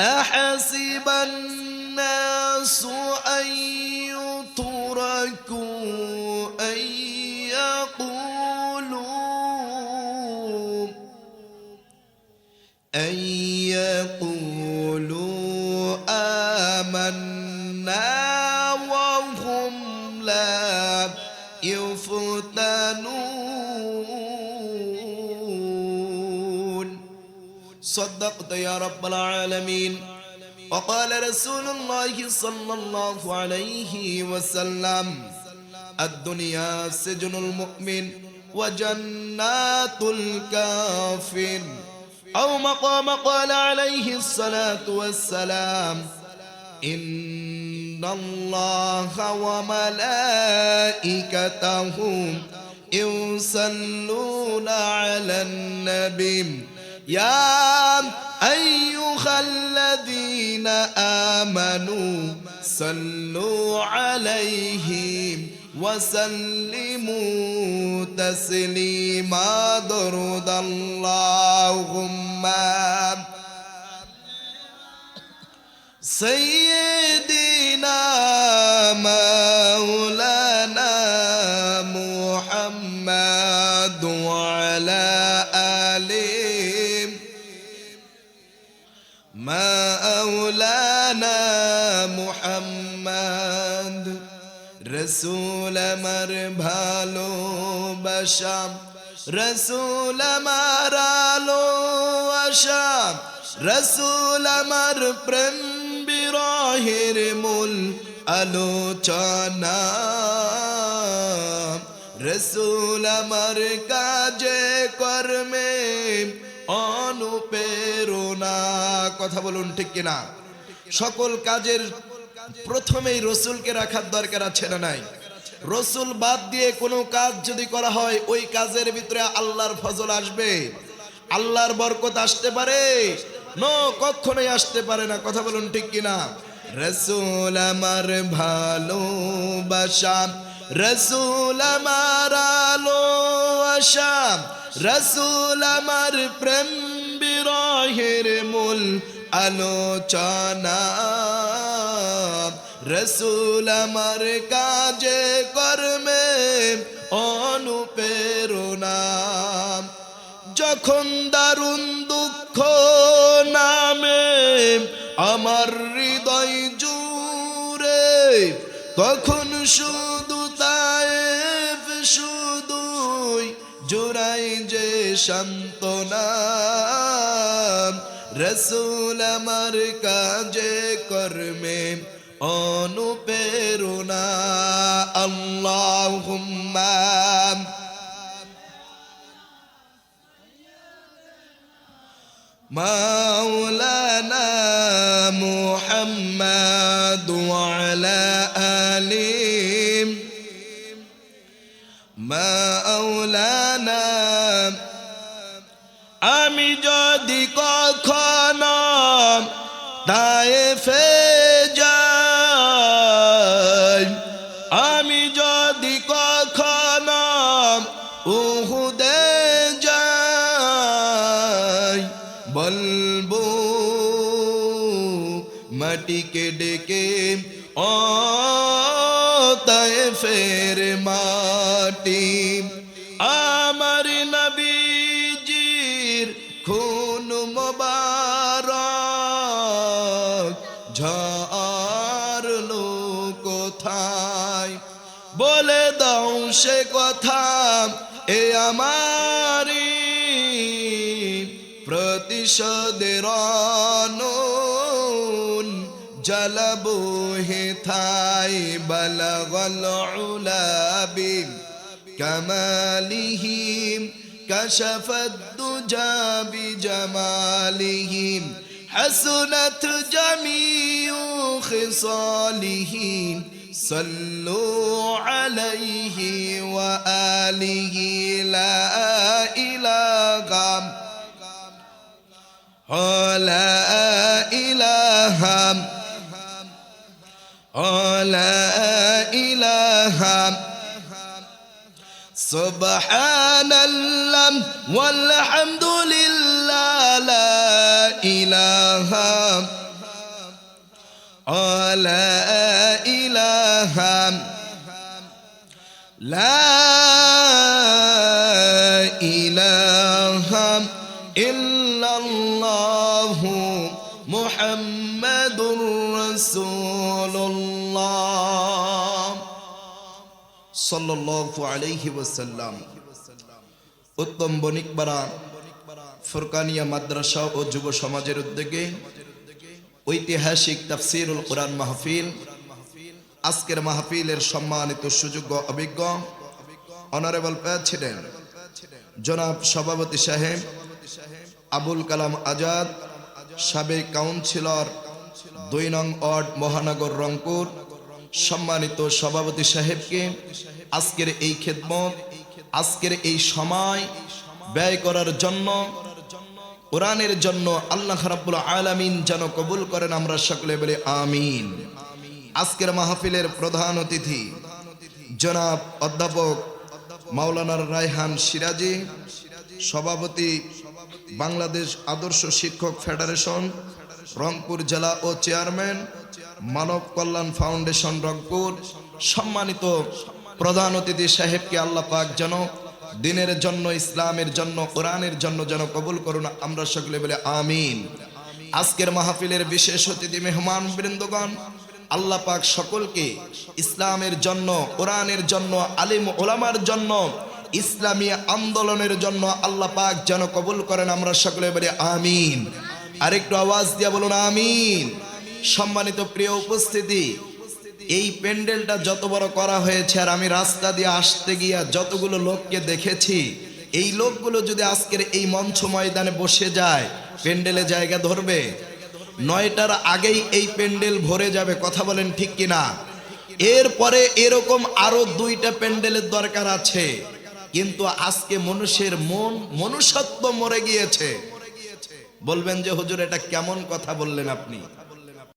أحسب الناس أن يتركوا أن يقولوا أن يقولوا صدقت يا رب العالمين. وقال رسول الله صلى الله عليه وسلم الدنيا سجن المؤمن وجنات الكافر أو مقام قال عليه الصلاة والسلام إن الله وملائكته يصلون على النبي. يا أيها الذين آمنوا صلوا عليه وسلموا تسليما درد اللهم. سيدنا مولانا মাওলানা মুহাম্মদ, রসুল আমার ভালোবাসা, রসুল আমার আলো রসুল আমার প্রেম বিরহের মূল আলোচনা, রসুল আমার কাজে কর্মে অনুপ্রেরণা, কথা বলুন ঠিক কিনা? সকল কাজের প্রথমেই রসুলকে রাখার দরকার আছে না নাই? রসুল বাদ দিয়ে কোনো কাজ যদি করা হয়, ওই কাজের ভিতরে আল্লাহর ফজল আসবে। আল্লাহর বরকত আসতে পারে। নো, কখনোই আসতে পারে না। কথা বলুন ঠিক কিনা? রসুল আমার ভালোবাসা, রসুল আমার আলো আশা রসুল আমার প্রেম বিরহের মূল আলোচনা, রসুল আমার কাজে, কর্মে অনুপ্রেরণা। যখন দারুণ দুঃখ নামে, আমার হৃদয় জুড়ে, তখন শুধু তায়েফ, শুধুই জোড়াই যে সান্ত্বনা। রসুল আমার কাজে কর্মে অনুপ্রেরণা আল্লাহ মাওলানা মুহাম্মদ আমি যদি কখনো তায়েফে যাই, আমি যদি কখনো উহুদে যাই, বলব মাটিকে ডেকে, ও তায়েফের মাটি আমার বলে দাও সে কথা এ আমারি প্রতিশোধের নুন জ্বালাবো হে থাই বলগল উলাবি كمالهم كشف الدجى بجمالهم حسنت جميع خصالهم صلوا عليه وآله لا إله لا إله لا إله سبحان الله والحمد لله لا إله لا إله لا إله إلا الله محمد رسول الله صلى الله عليه وسلم উত্তম বণিকপাড়া ফুরকানিয়া মাদ্রাসা ও যুব সমাজের উদ্যোগে ঐতিহাসিক তাফসিরুল কোরআন মাহফিল আজকের মাহফিলের সম্মানিত সুযোগ্য অভিজ্ঞ অনারেবল প্রেসিডেন্ট জনাব সভাপতি সাহেব আবুল কালাম আজাদ, সাবেক কাউন্সিলর দুই নং ওয়ার্ড মহানগর রংপুর, সম্মানিত সভাপতি সাহেবকে আজকের এই খেদমত, আজকের এই সময় ব্যয় করার জন্য, কোরআনের জন্য আল্লাহ রাব্বুল আলামিন যেন কবুল করেন, আমরা সকলে বলে আমিন। আজকের মাহফিলের প্রধান অতিথি জনাব অধ্যাপক মাওলানার রায়হান সিরাজি, সভাপতি বাংলাদেশ আদর্শ শিক্ষক ফেডারেশন, রংপুর জেলা ও চেয়ারম্যান, মানব কল্যাণ ফাউন্ডেশন রংপুর। সম্মানিত প্রধান অতিথি সাহেবকে আল্লাহ পাক যেন দিনের জন্য, ইসলামের জন্য, কোরআনের জন্য যেন কবুল করুন, আমরা সকলে বলে আমিন। আজকের মাহফিলের বিশেষ অতিথি মেহমান বৃন্দগণ আল্লাহ পাক সকলকে ইসলামের জন্য, কোরআনের জন্য, আলিম ওলামার জন্য, ইসলামী আন্দোলনের জন্য আল্লাহ পাক যেন কবুল করেন আমরা সকলে বলে আমিন। আরেকটু আওয়াজ দিয়া বলুন আমিন। সম্মানিত প্রিয় উপস্থিতি, এই প্যান্ডেলটা যত বড় করা হয়েছে আর আমি রাস্তা দিয়ে আসতে গিয়া যতগুলো লোককে দেখেছি, এই লোকগুলো যদি আজকের এই মঞ্চ ময়দানে বসে যায়, প্যান্ডেলে জায়গা ধরবে নয়টার আগেই এই প্যান্ডেল ভরে যাবে, কথা বলেন ঠিক কিনা? এরপরে এরকম আরও দুইটা প্যান্ডেলের দরকার আছে। কিন্তু আজকে মানুষের মন, মনুষ্যত্ব মরে গিয়েছে। বলবেন যে, হুজুর, এটা কেমন কথা বললেন আপনি?